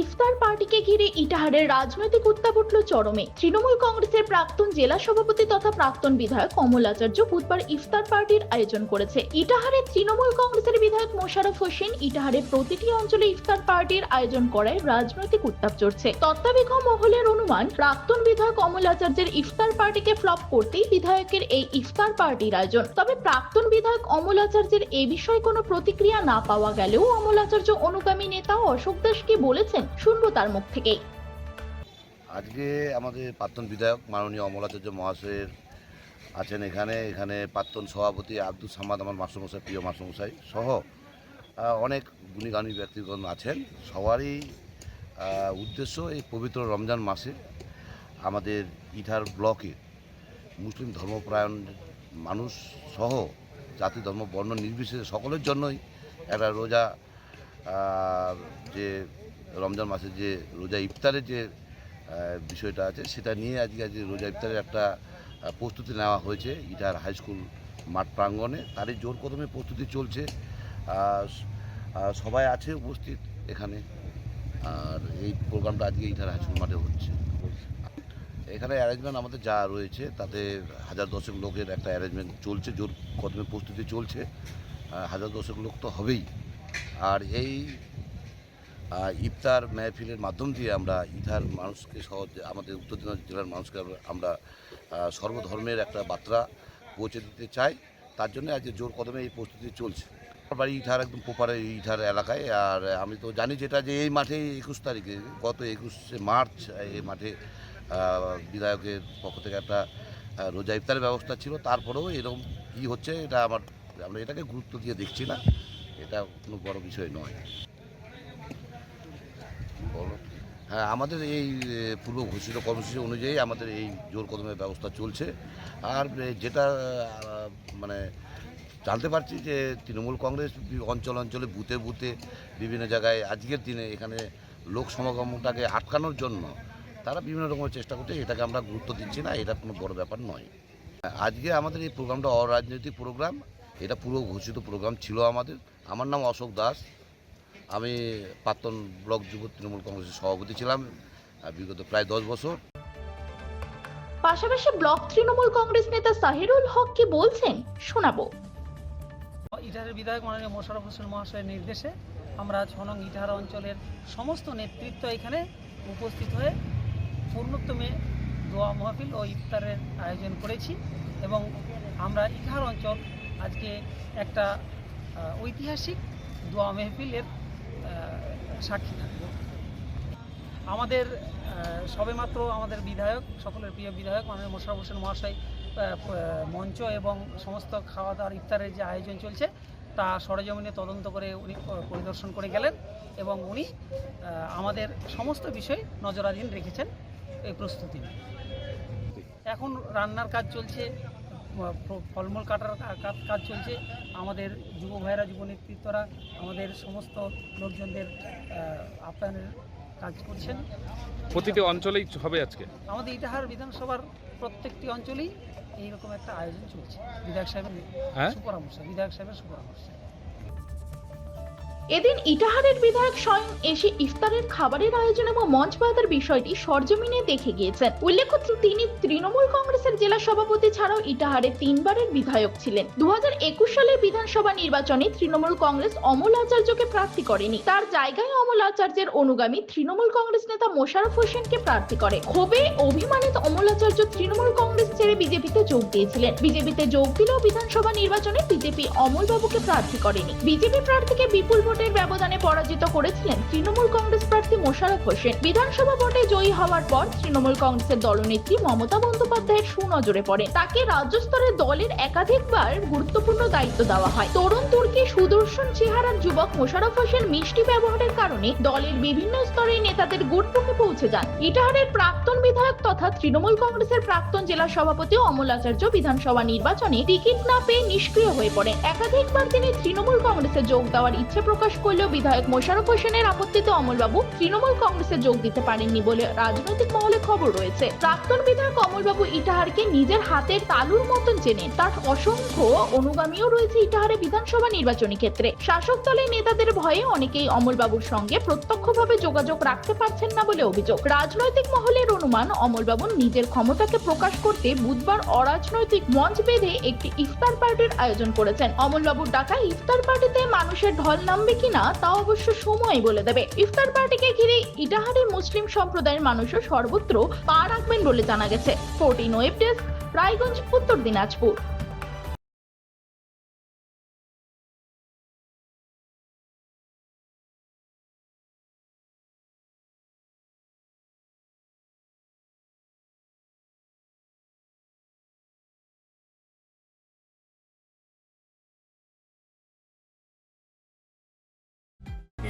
ইফতার পার্টিকে ঘিরে ইটাহারের রাজনৈতিক উত্তাপ উঠল চরমে। তৃণমূল কংগ্রেসের প্রাক্তন জেলা সভাপতি তথা প্রাক্তন বিধায়ক কমল আচার্য বুধবার ইফতার পার্টির আয়োজন করেছে। ইটাহারে তৃণমূল কংগ্রেসের বিধায়ক মোশারফ হোসেন ইটাহারের প্রতিটি অঞ্চলে ইফতার পার্টির আয়োজন করায় রাজনৈতিক উত্তাপ চড়ছে। তত্ত্বাবিজ্ঞ মহলের অনুমান, প্রাক্তন বিধায়ক কমল আচার্যের ইফতার পার্টিকে ফ্লপ করতেই বিধায়কের এই ইফতার পার্টির আয়োজন। তবে প্রাক্তন বিধায়ক অমল আচার্যের এ বিষয়ে কোনো প্রতিক্রিয়া না পাওয়া গেলেও অমল আচার্য অনুগামী নেতা অশোক দাস কি বলেছেন শুনব তার মুখ থেকেই। আজকে আমাদের প্রাক্তন বিধায়ক মাননীয় অমলাচার্য মহাশয়ের আছেন এখানে। এখানে প্রাক্তন সভাপতি আব্দুল সামাদ আমার মাস্টারমশাই, প্রিয় মাস্টারমশাই সহ অনেক গুণীগানী ব্যক্তিগণ আছেন। সবারই উদ্দেশ্য এই পবিত্র রমজান মাসে আমাদের ইটার ব্লকে মুসলিম ধর্মপ্রায়ণ মানুষ সহ, জাতি, ধর্ম, বর্ণ নির্বিশেষে সকলের জন্যই একটা রোজা যে রমজান মাসে যে রোজা ইফতারের যে বিষয়টা আছে, সেটা নিয়ে আজকে আজকে রোজা ইফতারের একটা প্রস্তুতি নেওয়া হয়েছে ইটার হাই স্কুল মাঠ প্রাঙ্গণে। তারই জোর কদমে প্রস্তুতি চলছে। সবাই আছে উপস্থিত এখানে। আর এই প্রোগ্রামটা আজকে ইটার হাই স্কুল মাঠে হচ্ছে। এখানে অ্যারেঞ্জমেন্ট আমাদের যা রয়েছে, তাতে হাজার দশেক লোকের একটা অ্যারেঞ্জমেন্ট চলছে, জোর কদমে প্রস্তুতি চলছে। হাজার দশেক লোক তো হবেই। আর এই ইফতার মেহফিলের মাধ্যম দিয়ে আমরা ইথার মানুষকে সহ আমাদের উত্তর দিনাজপুর জেলার মানুষকে আমরা- সর্বধর্মের একটা বার্তা পৌঁছে দিতে চাই। তার জন্য আজকে জোর কদমে এই প্রস্তুতি চলছে। বাড়ি ইঠার একদম পোপারে ইঠার এলাকায়, আর আমি তো জানি যেটা যে এই মাঠে একুশ তারিখে, গত একুশে মার্চ, এই মাঠে বিধায়কের পক্ষ থেকে একটা রোজা ইফতারের ব্যবস্থা ছিল। তারপরেও এরকম কী হচ্ছে, এটা আমার, আমরা এটাকে গুরুত্ব দিয়ে দেখছি না। এটা কোনো বড় বিষয় নয়। হ্যাঁ আমাদের এই পূর্ব ঘোষিত কর্মসূচি অনুযায়ী আমাদের এই জোর কদমের ব্যবস্থা চলছে। আর যেটা মানে জানতে পারছি যে তৃণমূল কংগ্রেস অঞ্চল অঞ্চলে বুথে বুথে বিভিন্ন জায়গায় আজকের দিনে এখানে লোক সমাগমটাকে আটকানোর জন্য তারা বিভিন্ন রকমের চেষ্টা করছে, এটাকে আমরা গুরুত্ব দিচ্ছি না, এটা কোনো বড় ব্যাপার নয়। আজকে আমাদের এই প্রোগ্রামটা অরাজনৈতিক প্রোগ্রাম, এটা পুরো ঘোষিত প্রোগ্রাম ছিল আমাদের। আমার নাম অশোক দাস আমি প্রাক্তন ব্লক যুব তৃণমূল কংগ্রেসের সভাপতি ছিলাম বিগত প্রায় দশ বছর। পাশাপাশি ব্লক তৃণমূল কংগ্রেস নেতা সাহিরুল হক কি বলছেন? শোনাবো। ইটাহারের বিধায়ক মাননীয় মোশারফ হোসেন মহাশয়ের নির্দেশে আমরা ছনং ইটাহার অঞ্চলের সমস্ত নেতৃত্ব এখানে উপস্থিত হয়ে পূর্ণোত্তমে দোয়া মাহফিল ও ইফতারের আয়োজন করেছি এবং আমরা ইটাহার অঞ্চল আজকে একটা ঐতিহাসিক দোয়া মেহফিলের সাক্ষী থাকব। আমাদের সবেমাত্র আমাদের বিধায়ক, সকলের প্রিয় বিধায়ক, মাননীয় মোশারফ হোসেন মহাশয় মঞ্চ এবং সমস্ত খাওয়া দাওয়ার ইফতারের যে আয়োজন চলছে, তা সরেজমিনে তদন্ত করে উনি পরিদর্শন করে গেলেন এবং উনি আমাদের সমস্ত বিষয় নজরাধীন রেখেছেন এই প্রস্তুতি এখন রান্নার কাজ চলছে ফলমূল কাটার কাজ চলছে। আমাদের যুব ভাইয়েরা যুব নেতৃত্বরা আমাদের সমস্ত লোকজনদের আপ্যায়নের কাজ করছেন। প্রতিটি অঞ্চলেই হবে আজকে? আমাদের ইটাহার বিধানসভার প্রত্যেকটি অঞ্চলেই এইরকম একটা আয়োজন চলছে। বিধায়ক সাহেবের হ্যাঁ? সুপরামর্শ বিধায়ক সাহেবের সুপরামর্শ। এদিন ইটাহারের বিধায়ক স্বয়ং এসে ইফতারের খাবারের আয়োজন এবং মঞ্চ বাঁধার বিষয়টি সরজমিনে দেখে গিয়েছেন। উল্লেখ্য তিনি তৃণমূল কংগ্রেসের জেলা সভাপতি ছাড়াও ইটাহারে তিনবারের বিধায়ক ছিলেন। দু সালের বিধানসভা নির্বাচনে তৃণমূল কংগ্রেস অমল আচার্যকে প্রার্থী করেনি। তার জায়গায় অমল আচার্যের অনুগামী তৃণমূল কংগ্রেস নেতা মোশারফ হোসেনকে প্রার্থী করে। ক্ষোভে অভিমানিত অমল আচার্য তৃণমূল কংগ্রেস ছেড়ে বিজেপিতে যোগ দিয়েছিলেন। বিজেপিতে যোগ দিলেও বিধানসভা নির্বাচনে বিজেপি অমল বাবুকে প্রার্থী করেনি। বিজেপি প্রার্থীকে বিপুল ভোটের ব্যবধানে পরাজিত করেছিলেন তৃণমূল কংগ্রেস প্রার্থী মোশারফ হোসেন। বিধানসভা ভোটে জয়ী হওয়ার পর তৃণমূল কংগ্রেসের দলনেত্রী মমতা বন্দ্যোপাধ্যায়ের সুনজরে পড়ে তাকে রাজ্য স্তরে দলের একাধিকবার গুরুত্বপূর্ণ দায়িত্ব দেওয়া হয়। তরুণ তুর্কি সুদর্শন চেহারার যুবক মোশারফ হোসেন মিষ্টি ব্যবহারের কারণে দলের বিভিন্ন স্তরে নেতাদের গুরুত্বকে পৌঁছে যান। ইটাহারের প্রাক্তন বিধায়ক তথা তৃণমূল কংগ্রেসের প্রাক্তন জেলা সভাপতি অমল আচার্য বিধানসভা নির্বাচনে টিকিট না পেয়ে নিষ্ক্রিয় হয়ে পড়েন একাধিকবার তিনি তৃণমূল কংগ্রেসে যোগ দেওয়ার ইচ্ছে প্রকাশ করলেও বিধায়ক মোশারফ হোসেনের আপত্তিতে অমলবাবু তৃণমূল কংগ্রেসে যোগ দিতে পারেননি বলে রাজনৈতিক মহলে খবর রয়েছে। প্রাক্তন বিধায়ক অমলবাবু ইটাহারকে নিজের হাতের তালুর মতন চেনেন। তার অসংখ্য অনুগামীও রয়েছে ইটাহারে বিধানসভা নির্বাচনী ক্ষেত্রে। শাসক দলের নেতাদের ভয়ে অনেকেই অমলবাবুর সঙ্গে প্রত্যক্ষভাবে যোগাযোগ রাখতে পারছেন না বলে অভিযোগ। রাজনৈতিক মহলের অনুমান, অমলবাবু নিজের ক্ষমতাকে প্রকাশ করতে বুধবার অরাজনৈতিক মঞ্চ বেঁধে একটি ইফতার পার্টির আয়োজন করেছেন। অমলবাবুর ডাকা ইফতার পার্টিতে মানুষের ঢল নামবে কিনা, তা অবশ্য সময় বলে দেবে। ইফতার পার্টিকে ঘিরে ইটাহারি মুসলিম সম্প্রদায়ের মানুষও সর্বত্র পা রাখবেন বলে জানা গেছে। ফোরটিন ওয়েব ডেস্ক, রায়গঞ্জ, উত্তর দিনাজপুর।